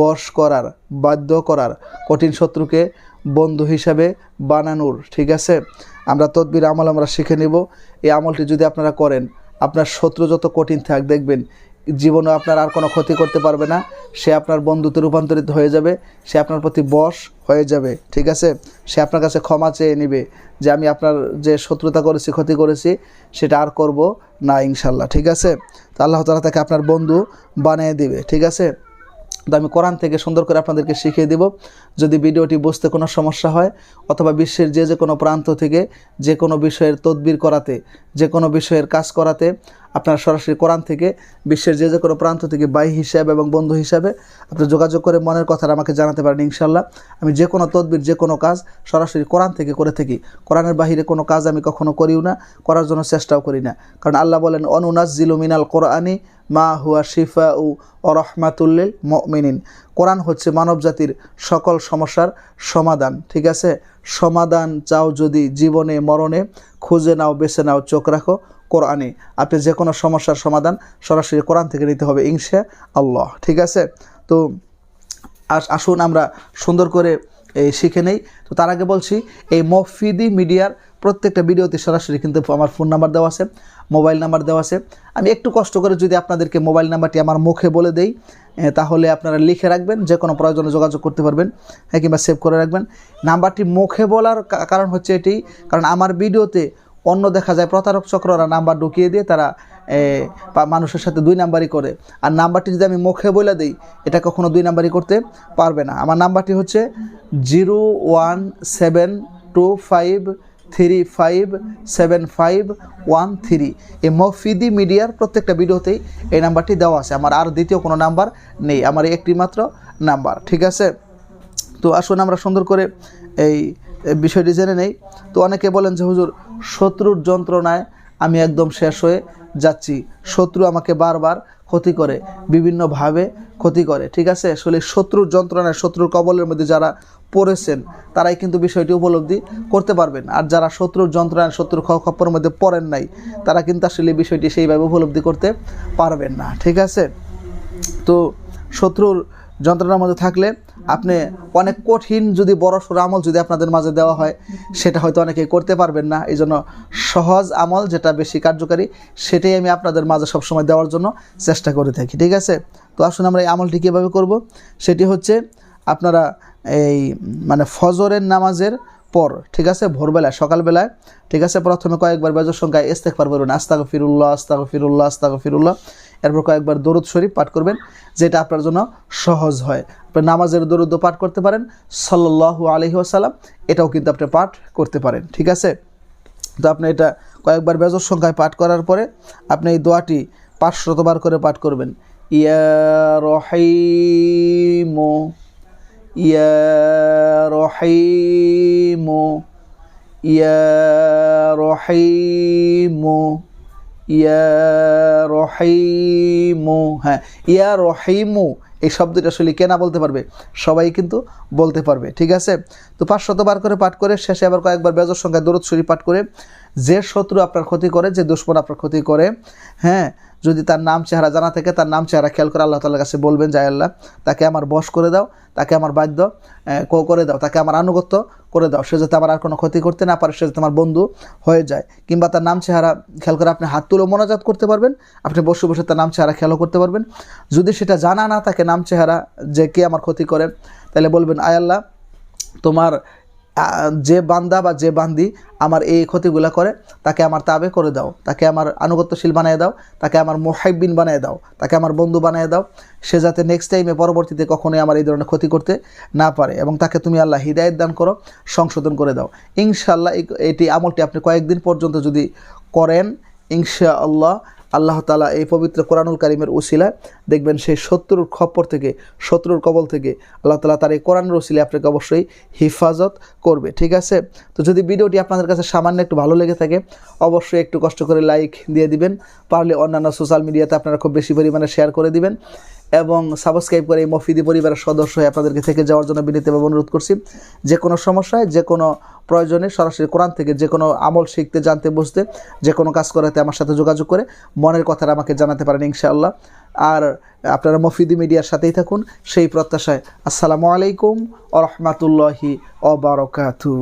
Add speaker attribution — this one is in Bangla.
Speaker 1: বশ করার, বাধ্য করার কঠিন শত্রুকে বন্ধু হিসাবে বানানোর, ঠিক আছে? আমরা তদবির আমল আমরা শিখে নেব। এই আমলটি যদি আপনারা করেন, আপনার শত্রু যত কঠিন থাক, দেখবেন জীবনে আপনার আর কোনো ক্ষতি করতে পারবে না। সে আপনার বন্ধুতে রূপান্তরিত হয়ে যাবে, সে আপনার প্রতি বশ হয়ে যাবে, ঠিক আছে? সে আপনার কাছে ক্ষমা চেয়ে নেবে যে আমি আপনার যে শত্রুতা করেছি, ক্ষতি করেছি, সেটা আর করব না ইনশাল্লাহ, ঠিক আছে? তো আল্লাহ তালা তাকে আপনার বন্ধু বানিয়ে দিবে, ঠিক আছে? তো আমি কোরআন থেকে সুন্দর করে আপনাদেরকে শিখিয়ে দেব। যদি ভিডিওটি বুঝতে কোনো সমস্যা হয়, অথবা বিশ্বের যে যে কোনো প্রান্ত থেকে যে কোনো বিষয়ের তদবির করাতে, যে কোনো বিষয়ের কাজ করাতে, আপনারা সরাসরি কোরআন থেকে বিশ্বের যে যে কোনো প্রান্ত থেকে বাই হিসাবে এবং বন্ধু হিসাবে আপনি যোগাযোগ করে মনের কথাটা আমাকে জানাতে পারেন ইনশাল্লাহ আমি যে কোনো তদবির, যে কোনো কাজ সরাসরি কোরআন থেকে করে থাকি। কোরআনের বাহিরে কোনো কাজ আমি কখনো করিও না, করার জন্য চেষ্টাও করি না। কারণ আল্লাহ বলেন অনুনাজ জিলু মিনাল কোরআনি মা হুয়া শিফা উ অরহমাতুল্লিল মিনিন কোরআন হচ্ছে মানব জাতির সকল সমস্যার সমাধান, ঠিক আছে? সমাধান চাও যদি জীবনে, মরণে, খুঁজে নাও, বেছে নাও, চোখ রাখো কোরআনে। আপনি যে কোনো সমস্যার সমাধান সরাসরি কোরআন থেকে নিতে হবে, ইনশা আল্লাহ, ঠিক আছে? তো আস, আসুন আমরা সুন্দর করে এই শিখে নেই। তো তার আগে বলছি, এই মফিদি মিডিয়ার প্রত্যেকটা ভিডিওতে সরাসরি কিন্তু আমার ফোন নাম্বার দেওয়া আছে, মোবাইল নাম্বার দেওয়া আছে। আমি একটু কষ্ট করে যদি আপনাদেরকে মোবাইল নাম্বারটি আমার মুখে বলে দেই তাহলে আপনারা লিখে রাখবেন, যে কোনো প্রয়োজনে যোগাযোগ করতে পারবেন হ্যাঁ কিংবা সেভ করে রাখবেন। নাম্বারটি মুখে বলার কারণ হচ্ছে এটি, কারণ আমার ভিডিওতে অন্য দেখা যায় প্রতারক চক্ররা নাম্বার ঢুকিয়ে দিয়ে তারা মানুষের সাথে দুই নাম্বারই করে। আর নাম্বারটি যদি আমি মুখে বলে দিই, এটা কখনো দুই নাম্বারই করতে পারবে না। আমার নাম্বারটি হচ্ছে zero one seven two five three five seven five one three এই মফিদি মিডিয়ার প্রত্যেকটা ভিডিওতেই এই নাম্বারটি দেওয়া আছে। আমার আর দ্বিতীয় কোনো নাম্বার নেই। আমার একটি মাত্র নাম্বার, ঠিক আছে? তো আসুন আমরা সুন্দর করে এই বিষয়টি জেনে নেই। তো অনেকে বলেন যে, হুজুর, শত্রুর যন্ত্রণায় আমি একদম শেষ হয়ে যাচ্ছি। শত্রু আমাকে বারবার ক্ষতি করে, বিভিন্নভাবে ক্ষতি করে, ঠিক আছে? আসলে শত্রুর যন্ত্রণায় শত্রুর কবলের মধ্যে যারা পড়েছেন, তারাই কিন্তু বিষয়টি উপলব্ধি করতে পারবেন। আর যারা শত্রুর যন্ত্রণায় শত্রুর খপ্পর মধ্যে পড়েন নাই, তারা কিন্তু আসলে বিষয়টি সেইভাবে উপলব্ধি করতে পারবেন না, ঠিক আছে? তো শত্রুর যন্ত্রণার মধ্যে থাকলে আপনি অনেক কঠিন যদি বড় সড়ো আমল যদি আপনাদের মাঝে দেওয়া হয়, সেটা হয়তো অনেকেই করতে পারবেন না। এই জন্য সহজ আমল যেটা বেশি কার্যকারী, সেটাই আমি আপনাদের মাঝে সবসময় দেওয়ার জন্য চেষ্টা করে থাকি, ঠিক আছে? তো আসুন আমরা এই আমলটি কীভাবে করব? সেটি হচ্ছে আপনারা এই মানে ফজরের নামাজের পর, ঠিক আছে? ভোরবেলায়, সকালবেলায়, ঠিক আছে? প্রথমে কয়েকবার বেজর সংখ্যায় ইস্তেকবার বলুন আস্তাগ ফিরুল্লাহ আস্তাগ ফিরুল্লাহ আস্তাগ ফিরুল্লাহ এরপর কয়েকবার দরুদ শরীফ পাঠ করবেন, যেটা আপনার জন্য সহজ হয়। আপনি নামাজের দরুদ পাঠ করতে পারেন সাল্লু আলহি আসাল্লাম এটাও কিন্তু আপনি পাঠ করতে পারেন, ঠিক আছে? তো আপনি এটা কয়েকবার বেজর সংখ্যায় পাঠ করার পরে আপনি এই দোয়াটি পাঁচশতবার করে পাঠ করবেন। ইয়া রহিমো, ইয়া ইয়া ইয়া রহিমু হ্যাঁ এই শব্দটা আসলে কেনা বলতে পারবে? সবাই কিন্তু বলতে পারবে, ঠিক আছে? তো পাঁচশতবার করে পাঠ করে, শেষে আবার কয়েকবার বেজর সংখ্যায় দরদ শরীফ পাঠ করে, যে শত্রু আপনার ক্ষতি করে, যে দুশ্মন আপনার ক্ষতি করে হ্যাঁ যদি তার নাম চেহারা জানা থাকে, তার নাম চেহারা খেয়াল করে আল্লাহ তালার কাছে বলবেন যাই আল্লাহ, তাকে আমার বশ করে দাও, তাকে আমার বাধ্য করে দাও, তাকে আমার আনুগত্য করে দাও। সে যাতে আমার আর কোনো ক্ষতি করতে না পারে, সে যাতে আমার বন্ধু হয়ে যায়। কিংবা তার নাম চেহারা খেয়াল করে আপনি হাত তুলে মোনাজাত করতে পারবেন, আপনি বসে বসে তার নাম চেহারা খেয়ালও করতে পারবেন। যদি সেটা জানা না থাকে নাম চেহারা যে কে আমার ক্ষতি করে, তাহলে বলবেন আয়াল্লাহ তোমার যে বান্দা বা যে বান্দি আমার এই ক্ষতিগুলো করে, তাকে আমার তাবে করে দাও, তাকে আমার আনুগত্যশীল বানিয়ে দাও, তাকে আমার মোহাইবিন বানিয়ে দাও, তাকে আমার বন্ধু বানিয়ে দাও। সে যাতে নেক্সট টাইমে পরবর্তীতে কখনোই আমার এই ধরনের ক্ষতি করতে না পারে এবং তাকে তুমি আল্লাহ হৃদায়ত দান করো, সংশোধন করে দাও। ইনশাআল্লাহ এটি আমলটি আপনি কয়েকদিন পর্যন্ত যদি করেন ইনশা আল্লাহ তালা এই পবিত্র কোরআনুল কারিমের উসিলা দেখবেন সেই শত্রুর খপ্পর থেকে শত্রুর কবল থেকে আল্লাহ তালা তার এই কোরআনের উসিলে আপনাকে অবশ্যই হিফাজত করবে, ঠিক আছে? তো যদি ভিডিওটি আপনাদের কাছে সামান্য একটু ভালো লেগে থাকে, অবশ্যই একটু কষ্ট করে লাইক দিয়ে দিবেন, পারলে অন্যান্য সোশ্যাল মিডিয়াতে আপনারা খুব বেশি পরিমাণে শেয়ার করে দিবেন। এবং সাবস্ক্রাইব করে এই মফিদি পরিবারের সদস্য হয়ে আপনাদেরকে থেকে যাওয়ার জন্য বিনীতভাবে অনুরোধ করছি, যে কোনো সমস্যায়, যে কোনো প্রয়োজনে সরাসরি কোরআন থেকে যে কোনো আমল শিখতে, জানতে, বুঝতে, যে কোনো কাজ করাতে আমার সাথে যোগাযোগ করে মনের কথাটা আমাকে জানাতে পারেন ইনশাআল্লাহ। আর আপনারা মফিদি মিডিয়ার সাথেই থাকুন, সেই প্রত্যাশায়। আসসালামু আলাইকুম আ রহমতুল্লাহি অবরকাতু